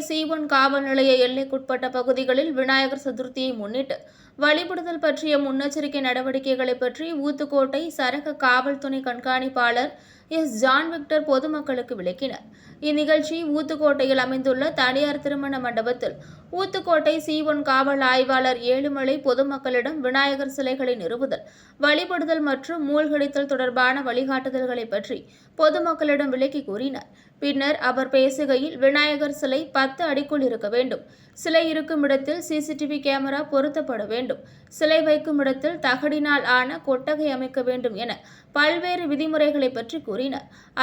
C one காவல் நிலைய எல்லைக்குட்பட்ட பகுதிகளில் விநாயகர் சதுர்த்தியை முன்னிட்டு வழிபடுதல் பற்றிய முன்னெச்சரிக்கை நடவடிக்கைகளை பற்றி ஊத்துக்கோட்டை சரக காவல் துணை கண்காணிப்பாளர் எஸ் ஜான் விக்டர் பொதுமக்களுக்கு விளக்கினார். இந்நிகழ்ச்சி ஊத்துக்கோட்டையில் அமைந்துள்ள தனியார் திருமண மண்டபத்தில் ஊத்துக்கோட்டை சி ஒன் காவல் ஆய்வாளர் ஏழுமலை பொதுமக்களிடம் விநாயகர் சிலைகளை நிறுவுதல் வழிபடுதல் மற்றும் மூழ்கடித்தல் தொடர்பான வழிகாட்டுதல்களை பற்றி பொதுமக்களிடம் விளக்கி கூறினார். பின்னர் அவர் பேசுகையில் விநாயகர் சிலை பத்து அடிக்குள் இருக்க வேண்டும். சிலை இருக்கும் இடத்தில் சிசிடிவி கேமரா பொருத்தப்பட வேண்டும். சிலை வைக்கும் இடத்தில் தகடினால் ஆன கொட்டகை அமைக்க வேண்டும் என பல்வேறு விதிமுறைகளை பற்றி கூறினார்.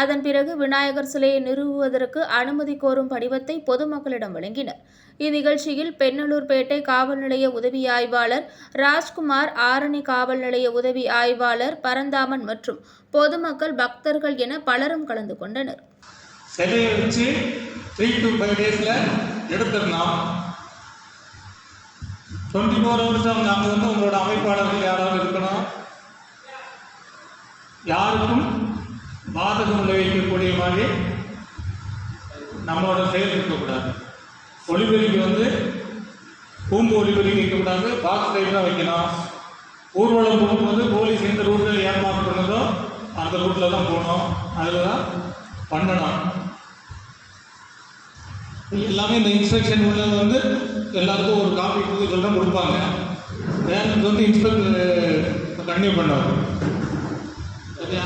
அதன் பிறகு விநாயகர் சிலையை நிறுவுவதற்கு அனுமதி கோரும் படிவத்தை பொதுமக்களிடம் வழங்கினர். இந்நிகழ்ச்சியில் பெண்ணலூர்பேட்டை காவல் நிலைய உதவி ஆய்வாளர் ராஜ்குமார் ஆரணி காவல் நிலைய உதவி ஆய்வாளர் பரந்தாமன் மற்றும் பொதுமக்கள் பக்தர்கள் என பலரும் கலந்து கொண்டனர். டுவெண்ட்டி ஃபோர் ஹவர்ஸ் நாங்கள் வந்து உங்களோட அமைப்பாளர்கள் யாராவது இருக்கணும்? யாருக்கும் பாதகம் விளைவிக்கக்கூடிய மாதிரி நம்மளோட செயல் இருக்கக்கூடாது. ஒளிபெருக்கி வந்து கூம்பு ஒளிபெருக்கி நிற்கக்கூடாது பாக்ஸ் டைப் தான் வைக்கணும். ஊர்வலம் போகும்போது போலீஸ் எந்த ரூட்டில் ஏற்பாடு பண்ணதோ அந்த ரூட்டில் தான் போகணும். அதில் தான் பண்ணணும். எல்லாமே இந்த இன்ஸ்ட்ரக்ஷன் உள்ளது வந்து எல்லாருக்கும் ஒரு காப்பி கொடுத்து தான் கொடுப்பாங்க. வேறு வந்து இன்ஸ்பெக்டர் கண்டினியூ பண்ணுவாங்க சரியா?